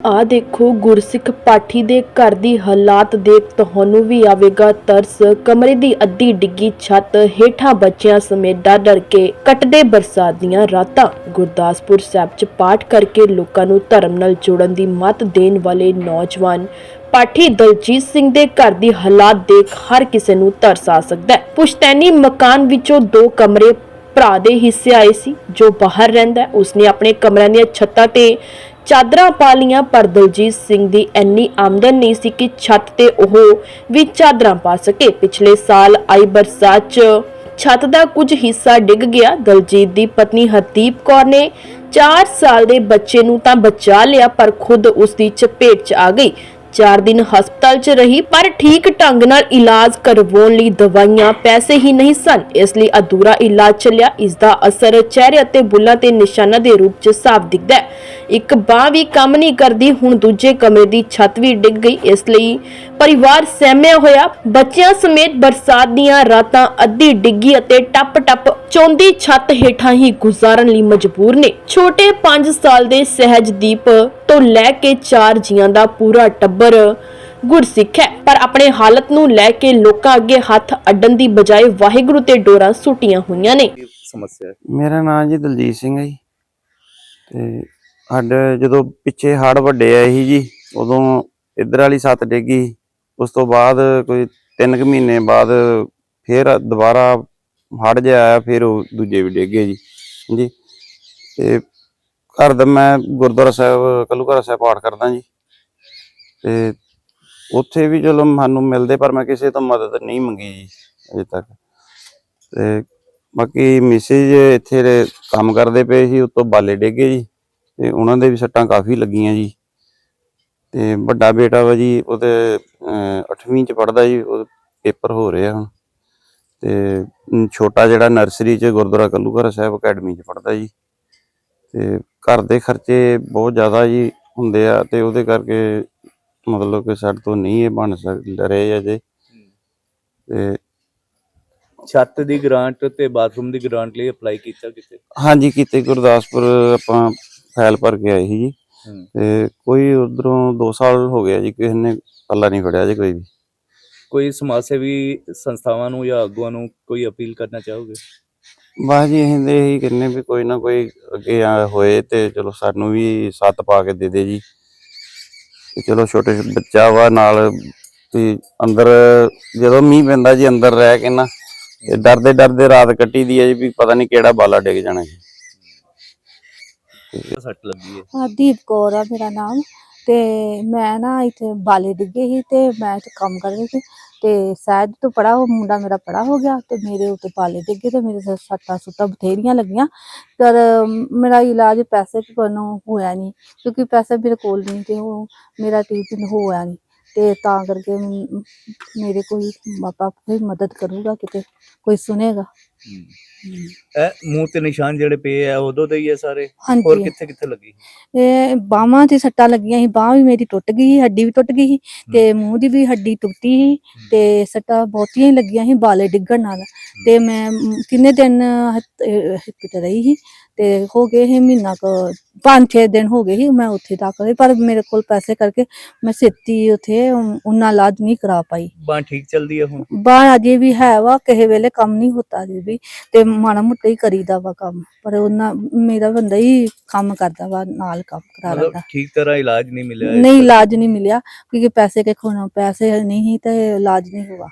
ਆ ਦੇਖੋ, ਗੁਰਸਿੱਖ ਪਾਠੀ ਦੇ ਘਰ ਦੀ ਹਾਲਾਤ ਦੇਖ ਤੁਹਾਨੂੰ ਵੀ ਆਵੇਗਾ ਤਰਸ। ਕਮਰੇ ਦੀ ਅੱਧੀ ਡਿੱਗੀ ਛੱਤ ਹੇਠਾਂ ਬੱਚਿਆਂ ਸਮੇਤ ਡਰ ਡਰ ਕੇ ਕੱਟਦੇ ਬਰਸਾਤ ਦੀਆਂ ਰਾਤਾਂ। ਗੁਰਦਾਸਪੁਰ ਸਾਹਿਬ 'ਚ ਪਾਠ ਕਰਕੇ ਲੋਕਾਂ ਨੂੰ ਧਰਮ ਨਾਲ ਜੋੜਨ ਦੀ ਮੱਤ ਦੇਣ ਵਾਲੇ ਨੌਜਵਾਨ। ਪਾਠੀ ਦਲਜੀਤ ਸਿੰਘ ਦੇ ਘਰ ਦੀ ਹਾਲਾਤ ਦੇਖ ਹਰ ਕਿਸੇ ਨੂੰ ਤਰਸ ਆ ਸਕਦਾ ਹੈ। ਪੁਸ਼ਤੈਨੀ ਮਕਾਨ ਵਿੱਚੋਂ ਦੋ ਕਮਰੇ ਭਰਾ ਦੇ ਹਿੱਸੇ ਆਏ ਸੀ, ਜੋ ਬਾਹਰ ਰਹਿੰਦਾ ਉਸਨੇ ਆਪਣੇ ਕਮਰਿਆਂ ਦੀਆਂ ਛੱਤਾਂ ਤੇ ਚਾਦਰਾਂ ਪਾ ਲੀਆਂ ਪਰ ਦਲਜੀਤ ਸਿੰਘ ਦੀ ਐਨੀ ਆਮਦਨ ਨਹੀਂ ਸੀ ਕਿ ਛੱਤ ਤੇ ਉਹ ਵੀ ਚਾਦਰਾਂ ਪਾ ਸਕੇ। ਪਿਛਲੇ ਸਾਲ ਆਈ ਬਰਸਾਤ 'ਚ ਛੱਤ ਦਾ ਕੁਝ ਹਿੱਸਾ ਡਿੱਗ ਗਿਆ। ਦਲਜੀਤ ਦੀ ਪਤਨੀ ਹਰਦੀਪ ਕੌਰ ਨੇ 4 ਸਾਲ ਦੇ ਬੱਚੇ ਨੂੰ ਤਾਂ ਬਚਾ ਲਿਆ, ਪਰ ਖੁਦ ਉਸ ਦੀ ਚਪੇਟ 'ਚ ਆ ਗਈ। 4 ਦਿਨ ਹਸਪਤਾਲ 'ਚ ਰਹੀ, ਪਰ ਠੀਕ ਢੰਗ ਨਾਲ ਇਲਾਜ ਕਰਵਾਉਣ ਲਈ ਦਵਾਈਆਂ ਪੈਸੇ ਹੀ ਨਹੀਂ ਸਨ। ਇਸ ਲਈ ਅਧੂਰਾ ਇਲਾਜ ਚੱਲਿਆ। ਇਸ ਦਾ ਅਸਰ ਚਿਹਰੇ ਅਤੇ ਬੁੱਲਾਂ ਤੇ ਨਿਸ਼ਾਨਾਂ ਦੇ ਰੂਪ 'ਚ ਸਾਫ਼ ਦਿਖਦਾ ਹੈ। ਇੱਕ ਬਾਹ ਵੀ ਕੰਮ ਨਹੀਂ ਕਰਦੀ ਹੁਣ ਦੂਜੇ ਕਮਰੇ ਦੀ ਛੱਤ ਵੀ ਡਿੱਗ ਗਈ। ਇਸ ਲਈ ਪਰਿਵਾਰ ਸਹਿਮਿਆ ਹੋਇਆ। ਬੱਚਿਆਂ ਸਮੇਤ ਬਰਸਾਤ ਦੀਆਂ ਰਾਤਾਂ ਅੱਧੀ ਡਿੱਗੀ ਅਤੇ ਟੱਪ-ਟੱਪ ਚੌਂਦੀ ਛੱਤ ਹੇਠਾਂ ਹੀ ਗੁਜ਼ਾਰਨ ਲਈ ਮਜਬੂਰ ਨੇ। ਛੋਟੇ 5 ਸਾਲ ਦੇ ਸਹਿਜਦੀਪ ਤੋਂ ਲੈ ਕੇ 4 ਜੀਆਂ ਦਾ ਪੂਰਾ ਟੱਬਰ ਗੁਰਸਿੱਖ ਹੈ। ਪਰ ਆਪਣੇ ਹਾਲਤ ਨੂੰ ਲੈ ਕੇ ਲੋਕਾਂ ਅੱਗੇ ਹੱਥ ਅੱਡਣ ਦੀ ਬਜਾਏ ਵਾਹਿਗੁਰੂ ਤੇ ਡੋਰਾਂ ਸੁੱਟੀਆਂ ਹੋਈਆਂ ਨੇ। ਸਮੱਸਿਆ ਮੇਰਾ ਨਾਮ ਜੀ ਦਲਜੀਤ ਸਿੰਘ ਹੈ ਜੀ। ਤੇ ਸਾਡੇ ਜਦੋਂ ਪਿੱਛੇ ਹੜ ਵੱਡੇ ਆਏ ਸੀ ਜੀ, ਉਦੋਂ ਇੱਧਰ ਵਾਲੀ ਛੱਤ ਡਿੱਗੀ ਉਸ ਤੋਂ ਬਾਅਦ ਕੋਈ 3 ਕੁ ਮਹੀਨੇ ਬਾਅਦ ਫੇਰ ਦੁਬਾਰਾ ਹੜ ਜਿਹਾ ਆਇਆ, ਫਿਰ ਉਹ ਦੂਜੇ ਵੀ ਡਿੱਗੇ ਜੀ। ਜੀ ਤੇ ਘਰ ਦਾ ਮੈਂ ਗੁਰਦੁਆਰਾ ਸਾਹਿਬ, ਕਲੂਘਾਰਾ ਸਾਹਿਬ ਪਾਠ ਕਰਦਾ ਜੀ। ਤੇ ਉੱਥੇ ਵੀ ਚਲੋ ਸਾਨੂੰ ਮਿਲਦੇ, ਪਰ ਮੈਂ ਕਿਸੇ ਤੋਂ ਮਦਦ ਨਹੀਂ ਮੰਗੀ ਜੀ, ਅਜੇ ਤੱਕ। ਤੇ ਬਾਕੀ ਮਿਸਿਜ ਇੱਥੇ ਕੰਮ ਕਰਦੇ ਪਏ ਸੀ ਉਤੋਂ ਬਾਲੇ ਡੇਗੇ ਜੀ। ਤੇ ਉਹਨਾਂ ਦੇ ਵੀ ਸੱਟਾਂ ਕਾਫੀ ਲੱਗੀਆਂ ਜੀ। ਤੇ ਵੱਡਾ ਬੇਟਾ ਵਾ ਜੀ ਉਹਦੇ 8ਵੀਂ ਚ ਪੜਦਾ ਜੀ ਉਹ ਪੇਪਰ ਹੋ ਰਹੇ ਹੁਣ। ਤੇ ਛੋਟਾ ਜਿਹੜਾ ਨਰਸਰੀ ਚ ਗੁਰਦੁਆਰਾ ਕੱਲੂਘਰ ਸਾਹਿਬ ਅਕੈਡਮੀ ਚ ਪੜਦਾ ਜੀ। ਤੇ ਘਰ ਦੇ ਖਰਚੇ ਬਹੁਤ ਜ਼ਿਆਦਾ ਜੀ ਹੁੰਦੇ ਆ ਤੇ ਉਹਦੇ ਕਰਕੇ ਮਤਲਬ ਕਿ ਸਾਡੇ ਤੋਂ ਨਹੀਂ ਇਹ ਬਣ ਸਕ ਰਹੇ ਅਜੇ। ਤੇ ਛੱਤ ਦੀ ਗ੍ਰਾਂਟ ਤੇ ਬਾਥਰੂਮ ਦੀ ਗ੍ਰਾਂਟ ਲਈ ਅਪਲਾਈ ਕੀਤਾ ਕਿਤੇ? ਹਾਂਜੀ ਕੀਤੇ ਗੁਰਦਾਸਪੁਰ ਆਪਾਂ ਫਾਈਲ ਭਰ ਕੇ ਆਏ ਸੀ ਜੀ। ਤੇ ਕੋਈ ਉਧਰੋਂ 2 ਸਾਲ ਹੋ ਗਿਆ ਜੀ ਕਿਸੇ ਨੇ ਪੱਲਾ ਨਹੀਂ ਫੜਿਆ ਜੀ ਕੋਈ ਵੀ। ਕੋਈ ਸਮਾਜ ਸੇਵੀ ਸੰਸਥਾਵਾਂ ਨੂੰ ਜਾਂ ਆਗੂਆਂ ਨੂੰ ਕੋਈ ਅਪੀਲ ਕਰਨਾ ਚਾਹੋਗੇ? ਬਸ ਜੀ ਅਸੀਂ ਦੇ ਹੀ ਕਹਿੰਨੇ ਵੀ ਕੋਈ ਨਾ ਕੋਈ ਅੱਗੇ ਹੋਏ ਤੇ ਚਲੋ ਸਾਨੂੰ ਵੀ ਸੱਤ ਪਾ ਕੇ ਦੇ ਦੇ ਜੀ। ਤੇ ਚਲੋ ਛੋਟੇ ਬੱਚਾ ਵਾ ਨਾਲ ਤੇ ਅੰਦਰ ਜਦੋਂ ਮੀਂਹ ਪੈਂਦਾ ਜੀ ਅੰਦਰ ਰਹਿ ਕੇ ਨਾ ਡਰਦੇ ਡਰਦੇ ਰਾਤ ਕੱਟੀ ਦੀ ਹੈ ਜੀ ਵੀ ਪਤਾ ਨਹੀਂ ਕਿਹੜਾ ਬਾਲਾ ਡਿੱਗ ਜਾਣਾ ਜੀ। ਸੱਟ ਲੱਗੀ ਹੈ। ਹਰਦੀਪ ਕੌਰ ਆ ਮੇਰਾ ਨਾਮ। ਤੇ ਮੈਂ ਨਾ ਇੱਥੇ ਬਾਲੇ ਡਿੱਗੇ ਸੀ ਤੇ ਮੈਂ ਇੱਥੇ ਕੰਮ ਕਰ ਰਹੀ ਸੀ। ਤੇ ਸ਼ਾਇਦ ਤੋਂ ਪੜਾ ਉਹ ਮੁੰਡਾ ਮੇਰਾ ਪੜਾ ਹੋ ਗਿਆ ਤੇ ਮੇਰੇ ਉੱਤੇ ਬਾਲੇ ਡਿੱਗੇ ਤੇ ਮੇਰੇ ਸੱਟਾਂ ਸੁੱਟਾਂ ਬਥੇਰੀਆਂ ਲੱਗੀਆਂ। ਪਰ ਮੇਰਾ ਇਲਾਜ ਪੈਸੇ ਕੋਲੋਂ ਹੋਇਆ ਨਹੀਂ, ਕਿਉਂਕਿ ਪੈਸੇ ਮੇਰੇ ਕੋਲ ਨਹੀਂ ਤੇ ਉਹ ਮੇਰਾ ਟ੍ਰੀਟਮੈਂਟ ਹੋਇਆ ਨਹੀਂ। ਤੇ ਤਾਂ ਕਰਕੇ ਮੇਰੇ ਕੋਈ ਮਾਪਾ ਕੋਈ ਮਦਦ ਕਰੂਗਾ, ਕਿਤੇ ਕੋਈ ਸੁਨੇਗਾ। ਇਹ ਮੂੰਹ ਤੇ ਨਿਸ਼ਾਨ ਜਿਹੜੇ ਪਏ ਆ ਉਦੋਂ ਦੇ ਹੀ ਆ ਸਾਰੇ? ਹੋਰ ਕਿੱਥੇ ਕਿੱਥੇ ਲੱਗੀ? ਇਹ ਬਾਹਾਂ ਤੇ ਸੱਟਾਂ ਲੱਗੀਆਂ ਸੀ ਬਾਹ ਵੀ ਮੇਰੀ ਟੁੱਟ ਗਈ ਸੀ ਹੱਡੀ ਵੀ ਟੁੱਟ ਗਈ ਸੀ ਤੇ ਮੂੰਹ ਦੀ ਵੀ ਹੱਡੀ ਟੁੱਟੀ ਸੀ ਤੇ ਸੱਟਾਂ ਬਹੁਤੀਆਂ ਹੀ ਲੱਗੀਆਂ ਸੀ ਬਾਲੇ ਡਿੱਗਣ ਨਾਲ। ਤੇ ਮੈਂ ਮ, ਕਿੰਨੇ ਦਿਨ ਹਸਪੀਟਲ ਰਹੀ ਸੀ ਤੇ ਹੋ ਗਏ ਸੀ ਮਹੀਨਾ ਕੁ ਪੰਜ ਛੇ ਦਿਨ ਹੋ ਗਏ ਸੀ ਮੈਂ ਉੱਥੇ ਦਾਖਲ ਹੋਈ ਪਰ ਮੇਰੇ ਕੋਲ ਪੈਸੇ ਕਰਕੇ ਮੈਂ ਛੇਤੀ ਉੱਥੇ ਉਹਨਾਂ ਇਲਾਜ ਨਹੀਂ ਕਰਾ ਪਾਈ। ਬਾਂਹ ਠੀਕ ਚੱਲਦੀ ਹੈ ਹੁਣ? ਬਾਂਹ ਅਜੇ ਵੀ ਹੈ ਵਾ ਕਿਸੇ ਵੇਲੇ ਕੰਮ ਨਹੀਂ ਹੁੰਦਾ ਅਜੇ ਵੀ ਤੇ ਮਾੜਾ ਮੋਟਾ ਹੀ ਕਰੀਦਾ ਵਾ ਕੰਮ ਪਰ ਉਹਨਾਂ ਮੇਰਾ ਬੰਦਾ ਹੀ ਕੰਮ ਕਰਦਾ ਵਾ ਨਾਲ ਕੰਮ ਕਰਾ ਮਤਲਬ ਲੈਂਦਾ। ਠੀਕ ਤਰ੍ਹਾਂ ਇਲਾਜ ਨਹੀਂ ਮਿਲਿਆ ਨਹੀਂ। ਇਲਾਜ ਨਹੀਂ ਮਿਲਿਆ ਕਿਉਂਕਿ ਪੈਸੇ ਕੇ ਖੋਣਾ ਪੈਸੇ ਨਹੀਂ ਤੇ ਇਲਾਜ ਨਹੀਂ ਹੁਆ।